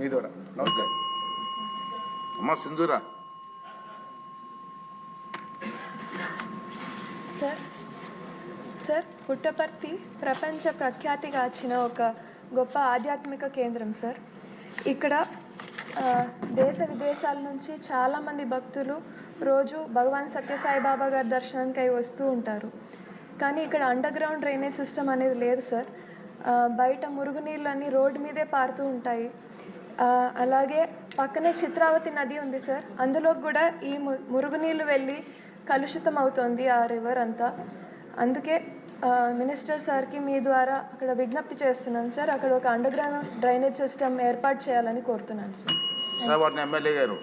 మీ ద్వారా నమస్కారం అమ్మ సింధూరా. సార్ సార్ పుట్టపర్తి ప్రపంచ ప్రఖ్యాతిగాచిన ఒక గొప్ప ఆధ్యాత్మిక కేంద్రం సార్. ఇక్కడ దేశ విదేశాల నుంచి చాలామంది భక్తులు రోజు భగవాన్ సత్యసాయి బాబా గారి దర్శనానికి అయి వస్తూ ఉంటారు. కానీ ఇక్కడ అండర్ గ్రౌండ్ డ్రైనేజ్ సిస్టమ్ అనేది లేదు సార్. బయట మురుగునీళ్ళు అన్నీ రోడ్డు మీదే పారుతూ ఉంటాయి. అలాగే పక్కనే చిత్రావతి నది ఉంది సార్. అందులో కూడా ఈ ము- మురుగునీళ్ళు వెళ్ళి కలుషితం అవుతోంది ఆ రివర్ అంతా. అందుకే మినిస్టర్ సార్కి మీ ద్వారా అక్కడ విజ్ఞప్తి చేస్తున్నాను సార్. అక్కడ ఒక అండర్ గ్రౌండ్ డ్రైనేజ్ సిస్టమ్ ఏర్పాటు చేయాలని కోరుతున్నాను సార్. సార్ వాటిని ఎమ్మెల్యే గారు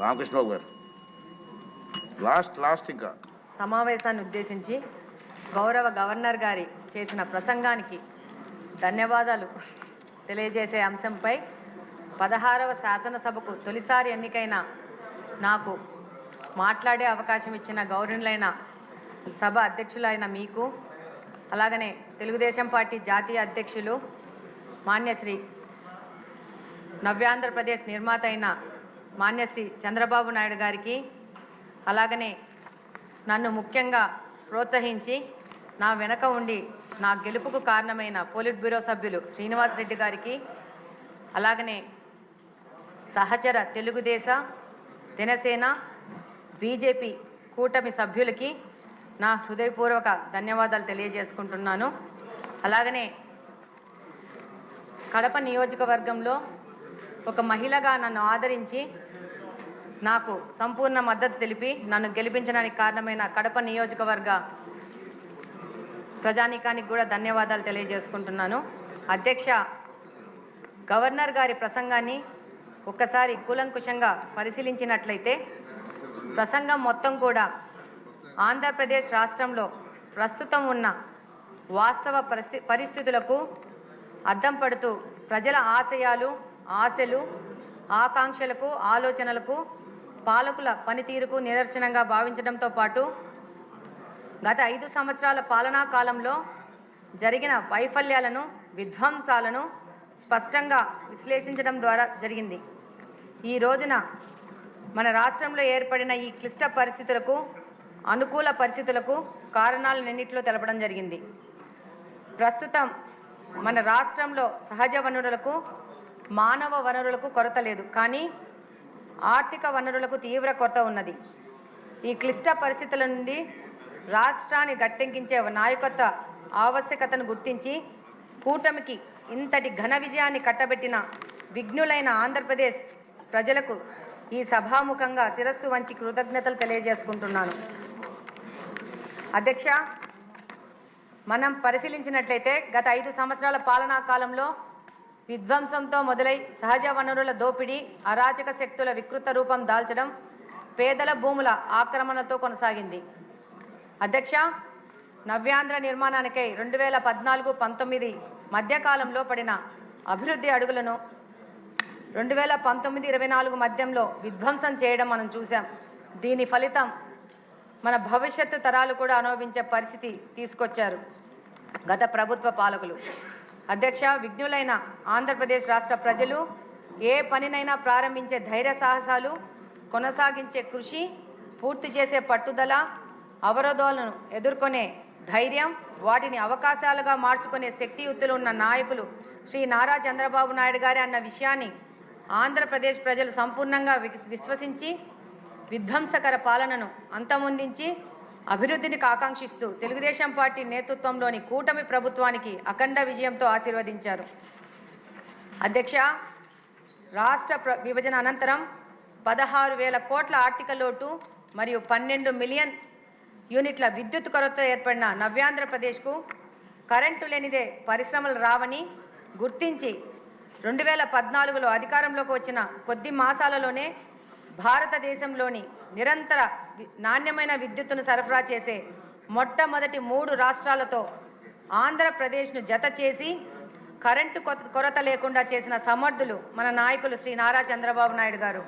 రామకృష్ణబాబు గారు. లాస్ట్ లాస్ట్ ఇంకా. సమావేశాన్ని ఉద్దేశించి గౌరవ గవర్నర్ గారి చేసిన ప్రసంగానికి ధన్యవాదాలు తెలియజేసే అంశంపై పదహారవ శాసనసభకు తొలిసారి ఎన్నికైన నాకు మాట్లాడే అవకాశం ఇచ్చిన గౌరవులైన సభ అధ్యక్షులైన మీకు అలాగనే తెలుగుదేశం పార్టీ జాతీయ అధ్యక్షులు మాన్యశ్రీ నవ్యాంధ్రప్రదేశ్ నిర్మాత అయిన మాన్యశ్రీ చంద్రబాబు నాయుడు గారికి అలాగనే నన్ను ముఖ్యంగా ప్రోత్సహించి నా వెనక ఉండి నా గెలుపుకు కారణమైన పోలిట్ బ్యూరో సభ్యులు శ్రీనివాస్ రెడ్డి గారికి అలాగనే సహచర తెలుగుదేశ జనసేన బీజేపీ కూటమి సభ్యులకి నా హృదయపూర్వక ధన్యవాదాలు తెలియజేసుకుంటున్నాను. అలాగనే కడప నియోజకవర్గంలో ఒక మహిళగా నన్ను ఆదరించి నాకు సంపూర్ణ మద్దతు తెలిపి నన్ను గెలిపించడానికి కారణమైన కడప నియోజకవర్గ ప్రజానీకానికి కూడా ధన్యవాదాలు తెలియజేసుకుంటున్నాను. అధ్యక్ష గవర్నర్ గారి ప్రసంగాన్ని ఒక్కసారి కూలంకుషంగా పరిశీలించినట్లయితే ప్రసంగం మొత్తం కూడా ఆంధ్రప్రదేశ్ రాష్ట్రంలో ప్రస్తుతం ఉన్న వాస్తవ పరిస్థి పరిస్థితులకు అద్దం పడుతూ ప్రజల ఆశయాలు ఆశలు ఆకాంక్షలకు ఆలోచనలకు పాలకుల పనితీరుకు నిదర్శనంగా భావించడంతో పాటు గత ఐదు సంవత్సరాల పాలనా కాలంలో జరిగిన వైఫల్యాలను విధ్వంసాలను స్పష్టంగా విశ్లేషించడం ద్వారా జరిగింది. ఈ రోజున మన రాష్ట్రంలో ఏర్పడిన ఈ క్లిష్ట పరిస్థితులకు అనుకూల పరిస్థితులకు కారణాలన్నింటిలో తెలపడం జరిగింది. ప్రస్తుతం మన రాష్ట్రంలో సహజ వనరులకు మానవ వనరులకు కొరత లేదు. కానీ ఆర్థిక వనరులకు తీవ్ర కొరత ఉన్నది. ఈ క్లిష్ట పరిస్థితుల నుండి రాష్ట్రాన్ని గట్టెంకించే నాయకత్వ ఆవశ్యకతను గుర్తించి కూటమికి ఇంతటి ఘన విజయాన్ని కట్టబెట్టిన విఘ్నులైన ఆంధ్రప్రదేశ్ ప్రజలకు ఈ సభాముఖంగా శిరస్సు వంచి కృతజ్ఞతలు తెలియజేసుకుంటున్నాను. అధ్యక్ష మనం పరిశీలించినట్లయితే గత ఐదు సంవత్సరాల పాలనా కాలంలో విధ్వంసంతో మొదలై సహజ వనరుల దోపిడీ అరాచక శక్తుల వికృత రూపం దాల్చడం పేదల భూముల ఆక్రమణతో కొనసాగింది. అధ్యక్ష నవ్యాంధ్ర నిర్మాణానికై రెండు వేల పద్నాలుగు పంతొమ్మిది మధ్యకాలంలో పడిన అభివృద్ధి అడుగులను రెండు వేల పంతొమ్మిది ఇరవై నాలుగు మధ్యంలో విధ్వంసం చేయడం మనం చూసాం దీని ఫలితం మన భవిష్యత్తు తరాలు కూడా అనుభవించే పరిస్థితి తీసుకొచ్చారు గత ప్రభుత్వ పాలకులు. అధ్యక్ష విఘ్నులైన ఆంధ్రప్రదేశ్ రాష్ట్ర ప్రజలు ఏ పనినైనా ప్రారంభించే ధైర్య సాహసాలు కొనసాగించే కృషి పూర్తి చేసే పట్టుదల అవరోధాలను ఎదుర్కొనే ధైర్యం వాటిని అవకాశాలుగా మార్చుకునే శక్తియుక్తులు ఉన్న నాయకులు శ్రీ నారా చంద్రబాబు నాయుడు గారి అన్న విషయాన్ని ఆంధ్రప్రదేశ్ ప్రజలు సంపూర్ణంగా వి- విశ్వసించి విధ్వంసకర పాలనను అంతమొందించి అభివృద్ధిని ఆకాంక్షిస్తూ తెలుగుదేశం పార్టీ నేతృత్వంలోని కూటమి ప్రభుత్వానికి అఖండ విజయంతో ఆశీర్వదించారు. అధ్యక్ష రాష్ట్ర ప్ర విభజన అనంతరం పదహారు వేల కోట్ల ఆర్థిక లోటు మరియు పన్నెండు మిలియన్ యూనిట్ల విద్యుత్ కొరత ఏర్పడిన నవ్యాంధ్రప్రదేశ్కు కరెంటు లేనిదే పరిశ్రమలు రావని గుర్తించి రెండు వేల పద్నాలుగులో అధికారంలోకి వచ్చిన కొద్ది మాసాలలోనే భారతదేశంలోని నిరంతర నాణ్యమైన విద్యుత్తును సరఫరా చేసే మొట్టమొదటి మూడు రాష్ట్రాలతో ఆంధ్రప్రదేశ్ను జత చేసి కరెంటు కొత- కొరత లేకుండా చేసిన సమర్థులు మన నాయకులు శ్రీ నారా చంద్రబాబు నాయుడు గారు.